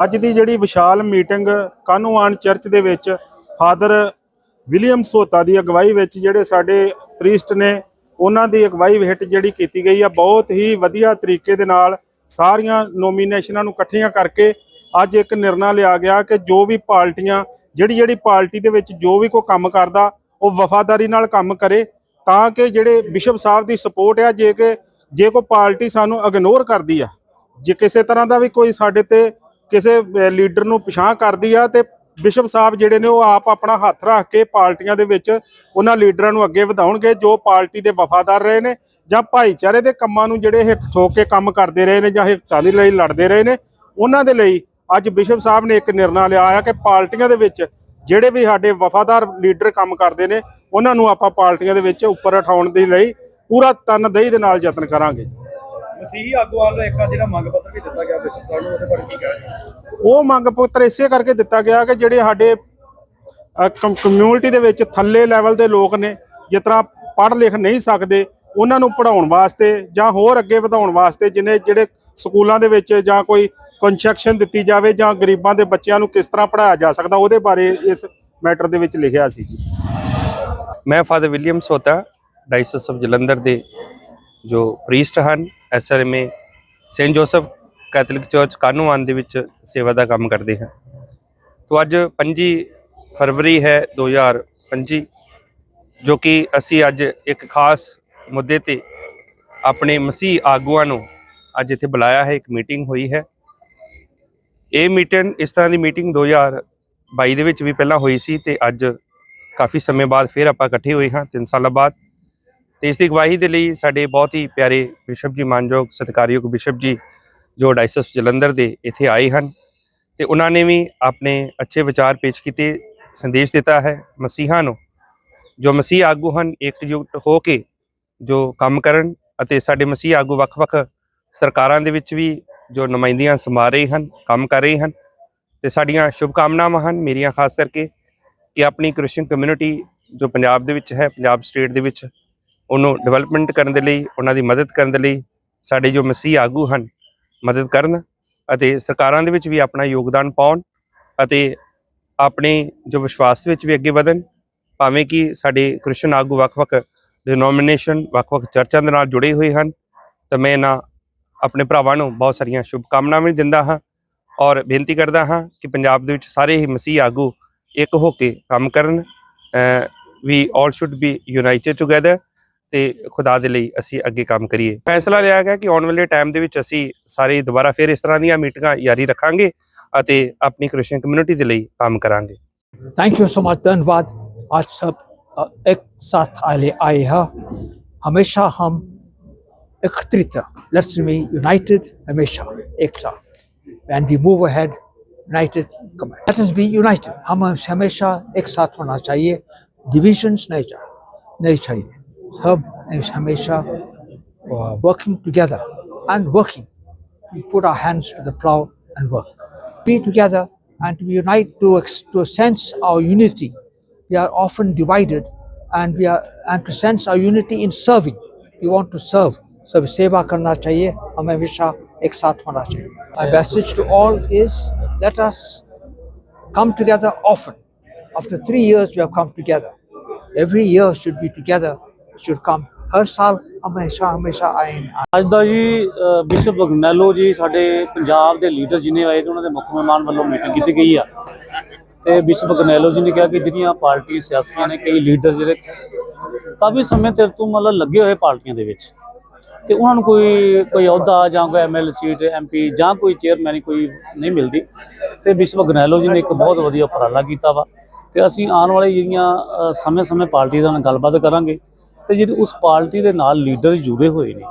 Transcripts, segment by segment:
ਅੱਜ ਦੀ ਜਿਹੜੀ ਵਿਸ਼ਾਲ meeting ਕਾਨੂੰਆਨ church ਦੇ ਵਿੱਚ ਫਾਦਰ ਵਿਲੀਅਮ ਸੋਤਾ ਦੀ ਅਗਵਾਈ ਵਿੱਚ ਜਿਹੜੇ ਸਾਡੇ ਪ੍ਰੀਸਟ ਨੇ, ਉਹਨਾਂ ਦੀ ਅਗਵਾਈ ਹੇਠ ਜਿਹੜੀ ਕੀਤੀ ਗਈ ਆ, ਬਹੁਤ ਹੀ ਵਧੀਆ ਤਰੀਕੇ ਦੇ ਨਾਲ ਸਾਰੀਆਂ ਨੋਮੀਨੇਸ਼ਨਾਂ ਨੂੰ ਇਕੱਠੀਆਂ ਕਰਕੇ ਅੱਜ ਇੱਕ ਨਿਰਣਾ ਲਿਆ ਗਿਆ ਕਿ ਜੋ ਵੀ ਪਾਰਟੀਆਂ, ਜਿਹੜੀ ਜਿਹੜੀ ਪਾਰਟੀ ਦੇ ਵਿੱਚ ਜੋ ਵੀ ਕੋਈ ਕੰਮ ਕਰਦਾ, ਉਹ ਵਫਾਦਾਰੀ ਨਾਲ ਕੰਮ ਕਰੇ ਤਾਂ ਕਿ ਜਿਹੜੇ ਬਿਸ਼ਪ ਸਾਹਿਬ ਦੀ ਸਪੋਰਟ ਆ, ਜੇ ਕਿ ਜੇ ਕੋਈ ਪਾਰਟੀ ਸਾਨੂੰ ਇਗਨੋਰ ਕਰਦੀ ਆ, ਜੇ ਕਿਸੇ ਤਰ੍ਹਾਂ ਦਾ ਵੀ ਕੋਈ ਸਾਡੇ ਤੇ ਕਿਸੇ ਲੀਡਰ ਨੂੰ ਪਛਾਣ ਕਰਦੀ ਆ ਤੇ ਬਿਸ਼ਪ ਸਾਹਿਬ ਜਿਹੜੇ ਨੇ ਉਹ ਆਪ ਆਪਣਾ ਹੱਥ ਰੱਖ ਕੇ ਪਾਰਟੀਆਂ ਦੇ ਵਿੱਚ ਉਹਨਾਂ ਲੀਡਰਾਂ ਨੂੰ ਅੱਗੇ ਵਧਾਉਣਗੇ, ਜੋ ਪਾਰਟੀ ਦੇ ਵਫਾਦਾਰ ਰਹੇ ਨੇ ਜਾਂ ਭਾਈਚਾਰੇ ਦੇ ਕੰਮਾਂ ਨੂੰ ਜਿਹੜੇ ਹਿੱਕ ਠੋਕ ਕੇ ਕੰਮ ਕਰਦੇ ਰਹੇ ਨੇ ਜਾਂ ਹਿੱਕਾਂ ਦੇ ਲਈ ਲੜਦੇ ਰਹੇ ਨੇ, ਉਹਨਾਂ ਦੇ ਲਈ ਅੱਜ ਬਿਸ਼ਪ ਸਾਹਿਬ ਨੇ ਇੱਕ ਨਿਰਣਾ ਲਿਆ ਆ ਕਿ ਪਾਰਟੀਆਂ ਦੇ ਵਿੱਚ ਜਿਹੜੇ ਵੀ ਸਾਡੇ ਵਫਾਦਾਰ ਲੀਡਰ ਕੰਮ ਕਰਦੇ ਨੇ, ਉਹਨਾਂ ਨੂੰ ਆਪਾਂ ਪਾਰਟੀਆਂ ਦੇ ਵਿੱਚ ਉੱਪਰ ਉਠਾਉਣ ਦੇ ਲਈ ਪੂਰਾ ਤਨਦੇਹੀ ਦੇ ਨਾਲ ਯਤਨ ਕਰਾਂਗੇ। ਮਸੀਹੀ ਆਗੂਆਂ ਦਾ ਇੱਕ ਜਿਹੜਾ ਮੰਗ ਪੱਤਰ ਵੀ ਦਿੱਤਾ ਗਿਆ ਬਿਸ਼ਪ ਸਾਹਿਬ ਨੂੰ ਉਹਦੇ ਬਾਰੇ ਕੀ ਕਹਿਣਾ ਉਹ ਮੰਗ ਪੱਤਰ ਇਸੇ ਕਰਕੇ ਦਿੱਤਾ ਗਿਆ ਕਿ ਜਿਹੜੇ ਸਾਡੇ ਕਮਿਊਨਿਟੀ ਦੇ ਵਿੱਚ ਥੱਲੇ ਲੈਵਲ ਦੇ ਲੋਕ ਨੇ ਜਿਸ ਤਰ੍ਹਾਂ ਪੜ੍ਹ ਲਿਖ ਨਹੀਂ ਸਕਦੇ ਉਹਨਾਂ ਨੂੰ ਪੜਾਉਣ ਵਾਸਤੇ ਜਾਂ ਹੋਰ ਅੱਗੇ ਵਧਾਉਣ ਵਾਸਤੇ ਜਿਨੇ ਜਿਹੜੇ ਸਕੂਲਾਂ ਦੇ ਵਿੱਚ ਜਾਂ ਕੋਈ ਕੰਸਟਰਕਸ਼ਨ ਦਿੱਤੀ ਜਾਵੇ ਜਾਂ ਗਰੀਬਾਂ ਦੇ ਬੱਚਿਆਂ ਨੂੰ ਕਿਸ ਤਰ੍ਹਾਂ ਪੜਾਇਆ ਜਾ ਸਕਦਾ ਉਹਦੇ ਬਾਰੇ ਇਸ ਮੈਟਰ ਦੇ ਵਿੱਚ ਲਿਖਿਆ ਸੀ ਜੀ। ਮੈਂ father William Sota diocese of Jalandhar ਦੇ ਜੋ ਪ੍ਰੀਸਟ ਹਨ SRMA saint Joseph Catholic church Kanuwan ਦੇ ਵਿੱਚ ਸੇਵਾ ਦਾ ਕੰਮ ਕਰਦੇ ਹਾਂ। ਤੋਂ ਅੱਜ 25 ਫਰਵਰੀ ਹੈ 2025 ਜੋ ਕਿ ਅਸੀਂ ਅੱਜ ਇੱਕ ਖਾਸ ਮੁੱਦੇ ਤੇ ਆਪਣੇ ਮਸੀਹ ਆਗੂਆਂ ਨੂੰ ਅੱਜ ਇੱਥੇ ਬੁਲਾਇਆ ਹੈ, ਇੱਕ ਮੀਟਿੰਗ ਹੋਈ ਹੈ। ਇਹ ਮੀਟਿੰਗ, ਇਸ ਤਰ੍ਹਾਂ ਦੀ ਮੀਟਿੰਗ 2022 ਦੇ ਵਿੱਚ ਵੀ ਪਹਿਲਾਂ ਹੋਈ ਸੀ ਤੇ ਅੱਜ ਕਾਫੀ ਸਮੇਂ ਬਾਅਦ ਫਿਰ ਆਪਾਂ ਇਕੱਠੇ ਹੋਏ ਹਾਂ 3 ਸਾਲਾਂ ਬਾਅਦ। ਤੇ ਇਸ ਦੀ ਗਵਾਹੀ ਦੇ ਲਈ ਸਾਡੇ ਬਹੁਤ ਹੀ ਪਿਆਰੇ ਬਿਸ਼ਪ ਜੀ, ਮਾਨਯੋਗ ਸਤਿਕਾਰਯੋਗ ਬਿਸ਼ਪ ਜੀ ਜੋ ਡਾਇਸਸ ਜਲੰਧਰ ਦੇ ਇੱਥੇ ਆਏ ਹਨ ਤੇ ਉਹਨਾਂ ਨੇ ਵੀ ਆਪਣੇ ਅੱਛੇ ਵਿਚਾਰ ਪੇਸ਼ ਕੀਤੇ, ਸੰਦੇਸ਼ ਦਿੱਤਾ ਹੈ ਮਸੀਹਾਂ ਨੂੰ। ਜੋ ਮਸੀਹ ਆਗੂ ਹਨ, ਇਕਜੁੱਟ ਹੋ ਕੇ ਜੋ ਕੰਮ ਕਰਨ ਅਤੇ ਸਾਡੇ ਮਸੀਹ ਆਗੂ ਵੱਖ-ਵੱਖ ਸਰਕਾਰਾਂ ਦੇ ਵਿੱਚ ਵੀ ਜੋ ਨੁਮਾਇੰਦੀਆਂ ਸਮਾ ਰਹੇ ਹਨ, ਕੰਮ ਕਰ ਰਹੇ ਹਨ ਤੇ ਸਾਡੀਆਂ ਸ਼ੁਭ ਕਾਮਨਾਵਾਂ ਹਨ, ਮੇਰੀਆਂ ਖਾਸ ਕਰਕੇ ਕਿ ਆਪਣੀ ਕ੍ਰਿਸਚੀਅਨ ਕਮਿਊਨਿਟੀ ਜੋ ਪੰਜਾਬ ਦੇ ਵਿੱਚ ਹੈ, ਪੰਜਾਬ ਸਟੇਟ ਦੇ ਵਿੱਚ ਉਹਨੂੰ ਡਿਵੈਲਪਮੈਂਟ ਕਰਨ ਦੇ ਲਈ, ਉਹਨਾਂ ਦੀ ਮਦਦ ਕਰਨ ਦੇ ਲਈ ਸਾਡੇ ਜੋ ਮਸੀਹ ਆਗੂ ਹਨ ਮਦਦ ਕਰਨ ਅਤੇ ਸਰਕਾਰਾਂ ਦੇ ਵਿੱਚ ਵੀ ਆਪਣਾ ਯੋਗਦਾਨ ਪਾਉਣ ਅਤੇ ਆਪਣੇ ਜੋ ਵਿਸ਼ਵਾਸ ਵਿੱਚ ਵੀ ਅੱਗੇ ਵਧਣ, ਭਾਵੇਂ ਕਿ ਸਾਡੇ ਕ੍ਰਿਸਚੀਅਨ ਆਗੂ ਵੱਖ-ਵੱਖ ਡਿਨੋਮੀਨੇਸ਼ਨ ਵੱਖ-ਵੱਖ ਚਰਚਾਂ ਦੇ ਨਾਲ ਜੁੜੇ ਹੋਏ ਹਨ, ਤਾਂ ਮੈਂ ਇਹਨਾਂ ਆਪਣੇ ਭਰਾਵਾਂ ਨੂੰ ਬਹੁਤ ਸਾਰੀਆਂ ਸ਼ੁਭ ਕਾਮਨਾਵਾਂ ਵੀ ਦਿੰਦਾ ਹਾਂ ਔਰ ਬੇਨਤੀ ਕਰਦਾ ਹਾਂ ਕਿ ਪੰਜਾਬ ਦੇ ਵਿੱਚ ਸਾਰੇ ਹੀ ਮਸੀਹ ਆਗੂ ਇੱਕ ਹੋ ਕੇ ਕੰਮ ਕਰਨ we all should be united together ਤੇ ਖੁਦਾ ਦੇ ਲਈ ਅਸੀਂ ਅੱਗੇ ਕੰਮ ਕਰੀਏ ਫੈਸਲਾ ਲਿਆ ਗਿਆ ਕਿ ਆਉਣ ਵਾਲੇ ਟਾਈਮ ਦੇ ਵਿੱਚ ਅਸੀਂ ਸਾਰੇ ਦੁਬਾਰਾ ਫਿਰ ਇਸ ਤਰ੍ਹਾਂ ਦੀਆਂ ਮੀਟਿੰਗਾਂ ਜਾਰੀ ਰੱਖਾਂਗੇ ਅਤੇ ਆਪਣੀ ਕ੍ਰਿਸਚੀਅਨ ਕਮਿਊਨਿਟੀ ਦੇ ਲਈ ਕੰਮ ਕਰਾਂਗੇ थैंक यू सो मच धन्यवाद आज सब अ, एक साथ आए आए हैं हमेशा हम एकत्रित लेट्स बी यूनाइटेड हमेशा एक साथ and we move ahead united let us be united हम हमेशा एक साथ होना चाहिए डिविजन्स नहीं चाहिए नहीं चाहिए help and Shamesha uh, working together and working. We put our hands to the plow and work. Be together and to unite to, to sense our unity. We are often divided and we are and to sense our unity in serving. We want to serve. So we seva karna chahiye, hamesha ek saath hona chahiye. My message to all is let us come together often. After three years, we have come together. Every year should be together should come ਹਰ ਸਾਲ ਹਮੇਸ਼ਾ ਹਮੇਸ਼ਾ ਆਏ ਅੱਜ ਦਾ ਜੀ bishop ਬਗਨੈਲੋ ਜੀ ਸਾਡੇ ਪੰਜਾਬ ਦੇ leader ਜਿਨੇ ਆਏ ਤੇ ਉਹਨਾਂ ਦੇ ਮੁੱਖ ਮਹਿਮਾਨ ਵੱਲੋਂ ਮੀਟਿੰਗ ਕੀਤੀ ਗਈ ਆ। ਤੇ ਬਿਸ਼ਪ ਬਗਨੈਲੋ ਜੀ ਨੇ ਕਿਹਾ ਕਿ ਜਿਹੜੀਆਂ ਪਾਰਟੀਆਂ ਸਿਆਸੀਆਂ ਨੇ, ਕਈ ਲੀਡਰ ਜਿਹੜੇ ਕਾਫੀ ਸਮੇਂ ਤੇਰ ਤੋਂ ਮਤਲਬ ਲੱਗੇ ਹੋਏ ਪਾਰਟੀਆਂ ਦੇ ਵਿੱਚ। ਤੇ ਉਹਨਾਂ ਨੂੰ ਕੋਈ ਕੋਈ ਅਹੁਦਾ ਜਾਂ ਕੋਈ ਐਮਐਲ ਸੀਟ ਐਮਪੀ ਜਾਂ ਕੋਈ ਚੇਅਰਮੈਨ ਕੋਈ ਨਹੀਂ ਮਿਲਦੀ। ਤੇ ਬਿਸ਼ਪ ਬਗਨੈਲੋ ਜੀ ਨੇ ਇੱਕ ਬਹੁਤ ਵਧੀਆ ਉਪਰਾਲਾ ਕੀਤਾ ਵਾ ਤੇ ਅਸੀਂ ਆਉਣ ਵਾਲੇ ਜਿਹੜੀਆਂ ਸਮੇਂ-ਸਮੇਂ ਪਾਰਟੀ ਦੇ ਨਾਲ ਗੱਲਬਾਤ ਕਰਾਂਗੇ। ਤੇ ਜਿਹੜੀ ਉਸ ਪਾਰਟੀ ਦੇ ਨਾਲ ਲੀਡਰ ਜੁੜੇ ਹੋਏ ਨੇ,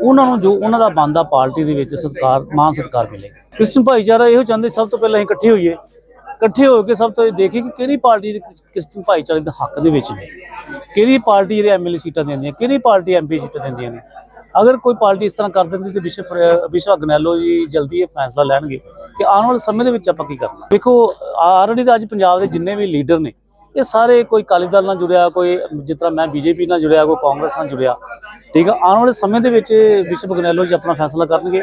ਉਹਨਾਂ ਨੂੰ ਜੋ ਉਹਨਾਂ ਦਾ ਬੰਦਾ ਪਾਰਟੀ ਦੇ ਵਿੱਚ ਸਤਕਾਰ ਮਾਨ ਸਤਕਾਰ ਮਿਲੇਗਾ। ਕ੍ਰਿਸਚਨ ਭਾਈਚਾਰਾ ਇਹੋ ਚਾਹੁੰਦੇ ਸਭ ਤੋਂ ਪਹਿਲਾਂ ਅਸੀਂ ਇਕੱਠੇ ਹੋਈਏ। ਇਕੱਠੇ ਹੋ ਕੇ ਸਭ ਤੋਂ ਇਹ ਦੇਖੀਏ ਕਿ ਕਿਹੜੀ ਪਾਰਟੀ ਦੇ ਕ੍ਰਿਸਚਨ ਭਾਈਚਾਰੇ ਦੇ ਹੱਕ ਦੇ ਵਿੱਚ ਨੇ। ਕਿਹੜੀ ਪਾਰਟੀ ਜਿਹੜੇ ਐਮਐਲਏ ਸੀਟਾਂ ਦਿੰਦੀਆਂ, ਕਿਹੜੀ ਪਾਰਟੀ ਐਮਪੀ ਸੀਟਾਂ ਦਿੰਦੀਆਂ ਨੇ। ਅਗਰ ਕੋਈ ਪਾਰਟੀ ਇਸ ਤਰ੍ਹਾਂ ਕਰ ਦਿੰਦੀ ਤੇ ਵਿਸ਼ਵ ਵਿਸ਼ਵ ਅਗਨੈਲੋ ਜੀ ਜਲਦੀ ਇਹ ਫੈਸਲਾ ਲੈਣਗੇ ਕਿ ਆਉਣ ਵਾਲੇ ਸਮੇਂ ਦੇ ਵਿੱਚ ਆਪਾਂ ਕੀ ਕਰਨਾ। ਦੇਖੋ ਆਲਰੇਡੀ ਤਾਂ ਅੱਜ ਪੰਜਾਬ ਦੇ ਜਿੰਨੇ ਵੀ ਲੀਡਰ ਨੇ ਇਹ ਸਾਰੇ ਕੋਈ ਅਕਾਲੀ ਦਲ ਨਾਲ ਜੁੜਿਆ ਕੋਈ ਜਿਸ ਤਰ੍ਹਾਂ ਮੈਂ ਬੀਜੇਪੀ ਨਾਲ ਜੁੜਿਆ ਕੋਈ ਕਾਂਗਰਸ ਨਾਲ ਜੁੜਿਆ ਠੀਕ ਆ? ਆਉਣ ਵਾਲੇ ਸਮੇਂ ਦੇ ਵਿੱਚ ਵਿਸ਼ਵ ਗਨੈਲੋ ਜੀ ਆਪਣਾ ਫੈਸਲਾ ਕਰਨਗੇ।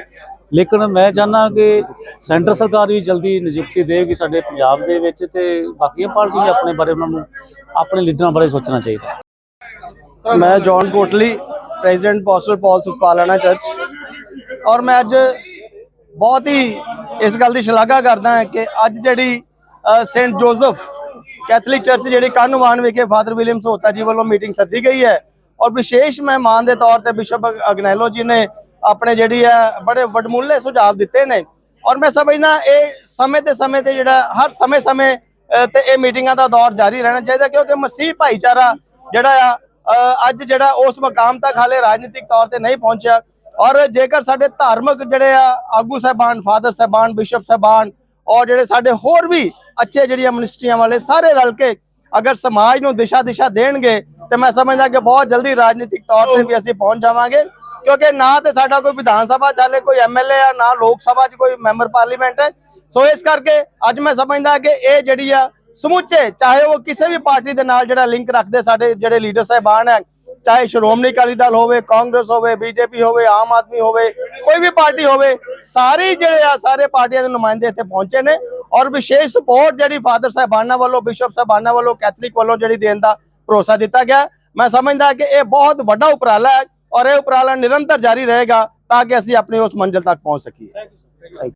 ਲੇਕਿਨ ਮੈਂ ਚਾਹੁੰਦਾ ਕਿ ਸੈਂਟਰ ਸਰਕਾਰ ਵੀ ਜਲਦੀ ਨਿਯੁਕਤੀ ਦੇਵੇਗੀ ਸਾਡੇ ਪੰਜਾਬ ਦੇ ਵਿੱਚ ਤੇ ਬਾਕੀਆਂ ਪਾਰਟੀਆਂ ਆਪਣੇ ਬਾਰੇ ਉਹਨਾਂ ਨੂੰ ਆਪਣੇ ਲੀਡਰਾਂ ਬਾਰੇ ਸੋਚਣਾ ਚਾਹੀਦਾ ਮੈਂ John Kotli president postal Paul ਸੁਖਪਾਲਣਾ church. ਔਰ ਮੈਂ ਅੱਜ ਬਹੁਤ ਹੀ ਇਸ ਗੱਲ ਦੀ ਸ਼ਲਾਘਾ ਕਰਦਾ ਹਾਂ ਕਿ ਅੱਜ ਜਿਹੜੀ ਅ, ਸੇਂਟ ਜੋਸਫ ਕੈਥੋਲਿਕ ਚਰਚ ਜਿਹੜੀ ਕਾਨੂੰਵਾਨ ਵਿਖੇ ਫਾਦਰ ਵਿਲੀਅਮ ਸੋਤਾ ਜੀ ਵੱਲੋਂ ਮੀਟਿੰਗ ਸੱਦੀ ਗਈ ਹੈ ਔਰ ਵਿਸ਼ੇਸ਼ ਮਹਿਮਾਨ ਦੇ ਤੌਰ ਤੇ ਬਿਸ਼ਪ ਅਗਨੈਲੋ ਜੀ ਨੇ ਆਪਣੇ ਜਿਹੜੀ ਹੈ ਬੜੇ ਵਡਮੁੱਲੇ ਸੁਝਾਅ ਦਿੱਤੇ ਨੇ ਔਰ ਮੈਂ ਸਮਝਦਾ ਇਹ ਸਮੇਂ ਤੇ ਸਮੇਂ ਤੇ ਜਿਹੜਾ ਹਰ ਸਮੇਂ-ਸਮੇਂ ਤੇ ਇਹ ਮੀਟਿੰਗਾਂ ਦਾ ਦੌਰ ਜਾਰੀ ਰਹਿਣਾ ਚਾਹੀਦਾ ਕਿਉਂਕਿ ਮਸੀਹ ਭਾਈਚਾਰਾ ਜਿਹੜਾ ਆ ਅੱਜ ਜਿਹੜਾ ਉਸ ਮਕਾਮ ਤੱਕ ਹਾਲੇ ਰਾਜਨੀਤਿਕ ਤੌਰ ਤੇ ਨਹੀਂ ਪਹੁੰਚਿਆ ਔਰ ਜੇਕਰ ਸਾਡੇ ਧਾਰਮਿਕ ਜਿਹੜੇ ਆ ਆਗੂ ਸਾਹਿਬਾਨ, ਫਾਦਰ ਸਾਹਿਬਾਨ, ਬਿਸ਼ਪ ਸਾਹਿਬਾਨ ਔਰ ਜਿਹੜੇ ਸਾਡੇ ਹੋਰ ਵੀ ਅੱਛੇ ਜਿਹੜੀਆਂ ਮਿਨਿਸਟਰੀਆਂ ਵਾਲੇ ਸਾਰੇ ਰਲ ਕੇ ਅਗਰ ਸਮਾਜ ਨੂੰ ਦਿਸ਼ਾ ਦਿਸ਼ਾ ਦੇਣਗੇ, ਤੇ ਮੈਂ ਸਮਝਦਾ ਕਿ ਬਹੁਤ ਜਲਦੀ ਰਾਜਨੀਤਿਕ ਤੌਰ ਤੇ ਵੀ ਅਸੀਂ ਪਹੁੰਚ ਜਾਵਾਂਗੇ। ਕਿਉਂਕਿ ਨਾ ਤੇ ਸਾਡਾ ਕੋਈ ਵਿਧਾਨ ਸਭਾ ਚਾਲੇ ਕੋਈ ਐਮਐਲਏ ਆ, ਨਾ ਲੋਕ ਸਭਾ 'ਚ ਕੋਈ ਮੈਂਬਰ ਪਾਰਲੀਮੈਂਟ ਹੈ। ਸੋ ਇਸ ਕਰਕੇ ਅੱਜ ਮੈਂ ਸਮਝਦਾ ਕਿ ਇਹ ਜਿਹੜੀ ਆ ਸਮੁੱਚੇ, ਚਾਹੇ ਉਹ ਕਿਸੇ ਵੀ ਪਾਰਟੀ ਦੇ ਨਾਲ ਜਿਹੜਾ ਲਿੰਕ ਰੱਖਦੇ ਸਾਡੇ ਜਿਹੜੇ ਲੀਡਰ ਸਾਹਿਬਾਨ ਹੈ, ਚਾਹੇ ਸ਼੍ਰੋਮਣੀ ਅਕਾਲੀ ਦਲ ਹੋਵੇ, ਕਾਂਗਰਸ ਹੋਵੇ ਬੀਜੇਪੀ ਹੋਵੇ, ਆਮ ਆਦਮੀ ਹੋਵੇ, ਕੋਈ ਵੀ ਪਾਰਟੀ ਹੋਵੇ, ਸਾਰੇ ਜਿਹੜੇ ਆ ਸਾਰੇ ਪਾਰਟੀਆਂ ਦੇ ਨੁਮਾਇੰਦੇ ਇੱਥੇ ਪਹੁੰਚੇ ਨੇ। ਔਰ ਵਿਸ਼ੇਸ਼ ਸਪੋਰਟ ਜਿਹੜੀ ਫਾਦਰ ਸਾਹਿਬਾਨਾਂ ਵੱਲੋਂ ਬਿਸ਼ਪ ਸਾਹਿਬਾਨਾਂ ਵੱਲੋਂ ਕੈਥੋਲਿਕ ਵੱਲੋਂ ਜਿਹੜੀ ਦੇਣ ਦਾ ਭਰੋਸਾ ਦਿੱਤਾ ਗਿਆ। ਮੈਂ ਸਮਝਦਾ ਕਿ ਇਹ ਬਹੁਤ ਵੱਡਾ ਉਪਰਾਲਾ ਹੈ ਔਰ ਇਹ ਉਪਰਾਲਾ ਨਿਰੰਤਰ ਜਾਰੀ ਰਹੇਗਾ ਤਾਂ ਕਿ ਅਸੀਂ ਆਪਣੀ ਉਸ ਮੰਜ਼ਿਲ ਤੱਕ ਪਹੁੰਚ ਸਕੀਏ।